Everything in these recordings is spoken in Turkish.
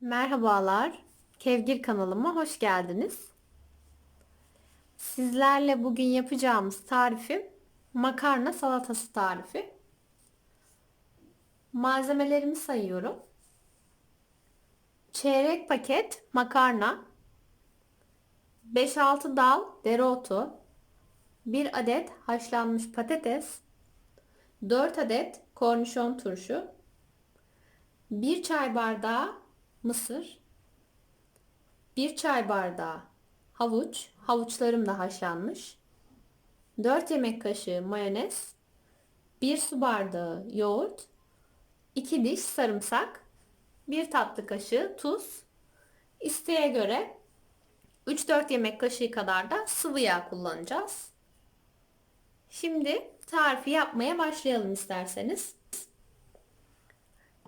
Merhabalar. Kevgir kanalıma hoş geldiniz. Sizlerle bugün yapacağımız tarifim makarna salatası tarifi. Malzemelerimi sayıyorum. Çeyrek paket makarna, 5-6 dal dereotu, 1 adet haşlanmış patates, 4 adet kornişon turşu, 1 çay bardağı mısır, 1 çay bardağı havuç, havuçlarım da haşlanmış, 4 yemek kaşığı mayonez, 1 su bardağı yoğurt, 2 diş sarımsak, 1 tatlı kaşığı tuz, isteğe göre 3-4 yemek kaşığı kadar da sıvı yağ kullanacağız. Şimdi tarifi yapmaya başlayalım isterseniz.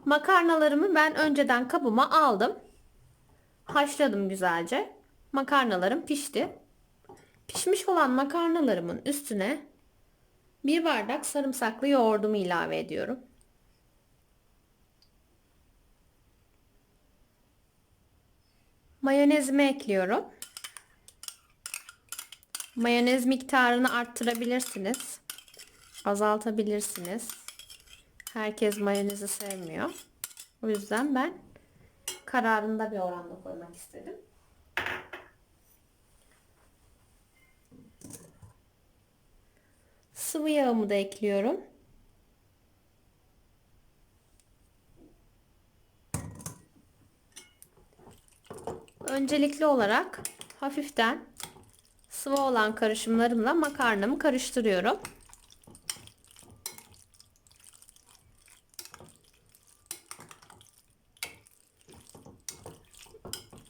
Makarnalarımı ben önceden kabıma aldım. Haşladım güzelce. Makarnalarım pişti. Pişmiş olan makarnalarımın üstüne bir bardak sarımsaklı yoğurdumu ilave ediyorum. Mayonezimi ekliyorum. Mayonez miktarını arttırabilirsiniz. Azaltabilirsiniz. Herkes mayonezi sevmiyor. O yüzden ben kararında bir oranda koymak istedim. Sıvı yağımı da ekliyorum. Öncelikli olarak hafiften sıvı olan karışımlarımla makarnamı karıştırıyorum.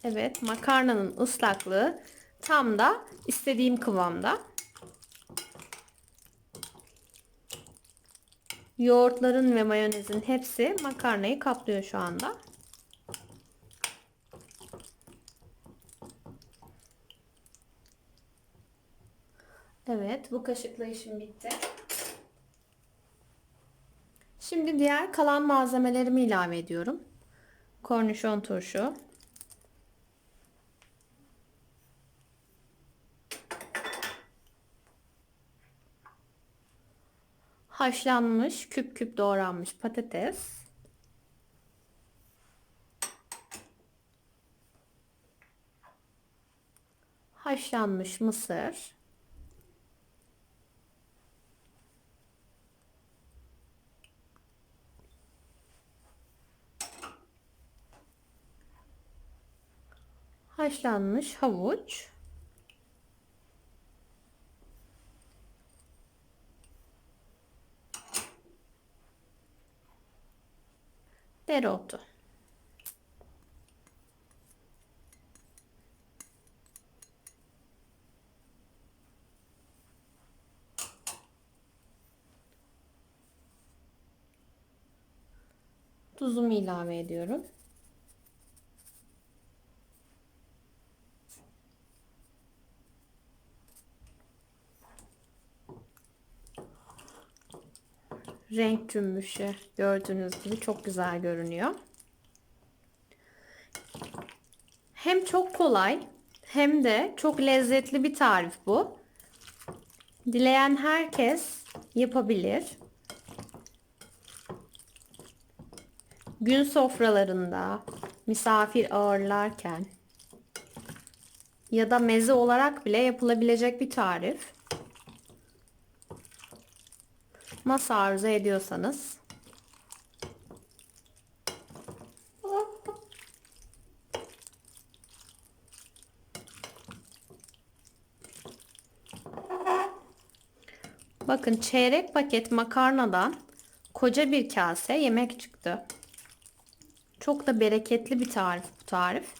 Evet makarnanın ıslaklığı tam da istediğim kıvamda. Yoğurtların ve mayonezin hepsi makarnayı kaplıyor şu anda. Evet bu kaşıkla işim bitti. Şimdi diğer kalan malzemelerimi ilave ediyorum. Kornişon turşu, haşlanmış küp küp doğranmış patates. Haşlanmış mısır. Haşlanmış havuç dereotu. Tuzumu ilave ediyorum. Renk cümbüşü gördüğünüz gibi çok güzel görünüyor. Hem çok kolay hem de çok lezzetli bir tarif bu. Dileyen herkes yapabilir. Gün sofralarında misafir ağırlarken ya da meze olarak bile yapılabilecek bir tarif. Nasıl arzu ediyorsanız. Bakın çeyrek paket makarnadan koca bir kase yemek çıktı. Çok da bereketli bir tarif bu tarif.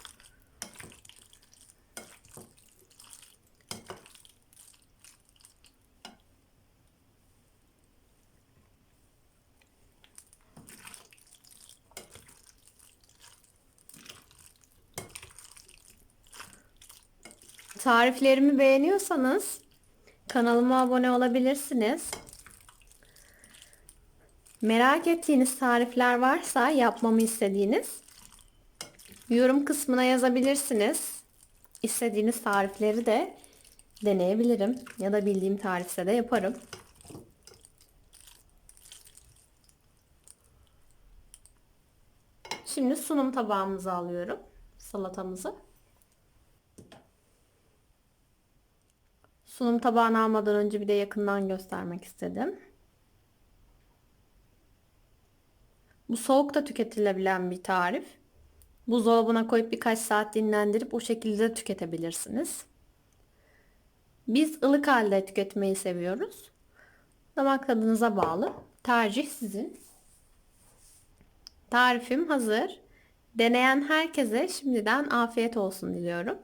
Tariflerimi beğeniyorsanız kanalıma abone olabilirsiniz. Merak ettiğiniz tarifler varsa yapmamı istediğiniz Yorum kısmına yazabilirsiniz. İstediğiniz tarifleri de deneyebilirim. Ya da bildiğim tarifse de yaparım. Şimdi sunum tabağımızı alıyorum. Salatamızı. Sunum tabağını almadan önce bir de yakından göstermek istedim. Bu soğukta tüketilebilen bir tarif. Buzdolabına koyup birkaç saat dinlendirip o şekilde tüketebilirsiniz. Biz ılık halde tüketmeyi seviyoruz. Damak tadınıza bağlı. Tercih sizin. Tarifim hazır. Deneyen herkese şimdiden afiyet olsun diliyorum.